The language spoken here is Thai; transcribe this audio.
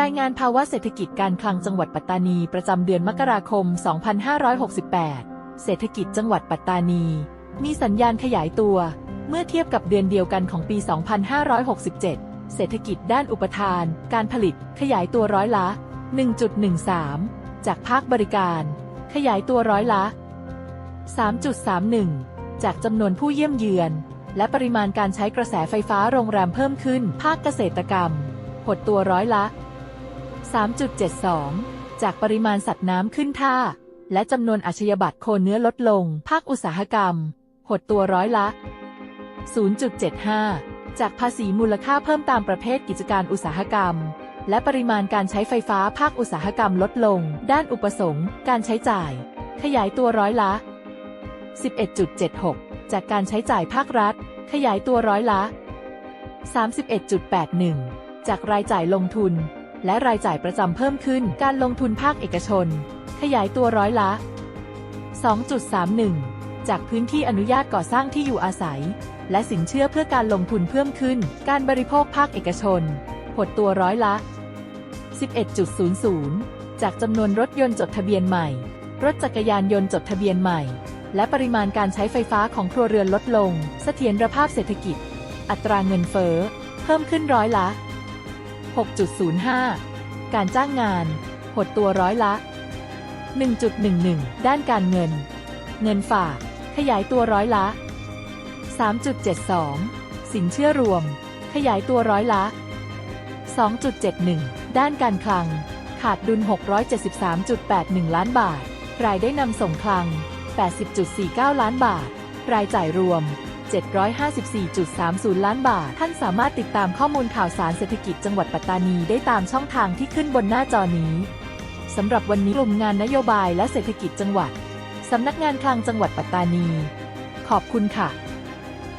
รายงานภาวะเศรษฐกิจการคลังจังหวัดปัตตานีประจำเดือนมกราคม 2568 เศรษฐกิจจังหวัดปัตตานี มีสัญญาณขยายตัว เมื่อเทียบกับเดือนเดียวกันของปี 2567 เศรษฐกิจด้านอุปทาน การผลิต ขยายตัวร้อยละ 1.13 จากภาคบริการ ขยายตัวร้อยละ 3.31 จากจำนวนผู้เยี่ยมเยือน และปริมาณการใช้กระแสไฟฟ้าโรงแรมเพิ่มขึ้น ภาคเกษตรกรรม หดตัวร้อยละ 3.72 จากปริมาณสัตว์น้ำขึ้นท่า และจำนวนอาชญาบัตรโคเนื้อลดลง ภาคอุตสาหกรรม หดตัวร้อยละ 0.75 จากภาษีมูลค่าเพิ่มตามประเภทกิจการอุตสาหกรรม และปริมาณการใช้ไฟฟ้าภาคอุตสาหกรรมลดลง ด้านอุปสงค์การใช้จ่าย ขยายตัวร้อยละ 11.76 จากการใช้จ่ายภาครัฐ ขยายตัวร้อยละ 31.81 จากรายจ่ายลงทุน และรายจ่ายประจำเพิ่มขึ้น การลงทุนภาคเอกชน ขยายตัวร้อยละ 2.31 จากพื้นที่อนุญาตก่อสร้างที่อยู่อาศัย และสินเชื่อเพื่อการลงทุนเพิ่มขึ้น การบริโภคภาคเอกชน หดตัวร้อยละ 11.00 จากจำนวนรถยนต์จดทะเบียนใหม่ รถจักรยานยนต์จดทะเบียนใหม่ และปริมาณการใช้ไฟฟ้าของครัวเรือนลดลง เสถียรภาพเศรษฐกิจ อัตราเงินเฟ้อ เพิ่มขึ้นร้อยละ 6.05 การจ้างงาน หดตัวร้อยละ 1.11 ด้านการเงิน เงินฝาก ขยายตัวร้อยละ 3.72 สินเชื่อรวม ขยายตัวร้อยละ 2.71 ด้านการคลัง ขาดดุล 673.81 ล้านบาทรายได้นำส่งคลัง 80.49 ล้านบาท รายจ่ายรวม 754.30 ล้านบาท ท่านสามารถติดตามข้อมูลข่าวสารเศรษฐกิจจังหวัดปัตตานีได้ตามช่องทางที่ขึ้นบนหน้าจอนี้สำหรับวันนี้กลุ่มงานนโยบายและเศรษฐกิจจังหวัดสำนักงานคลังจังหวัดปัตตานี ขอบคุณค่ะ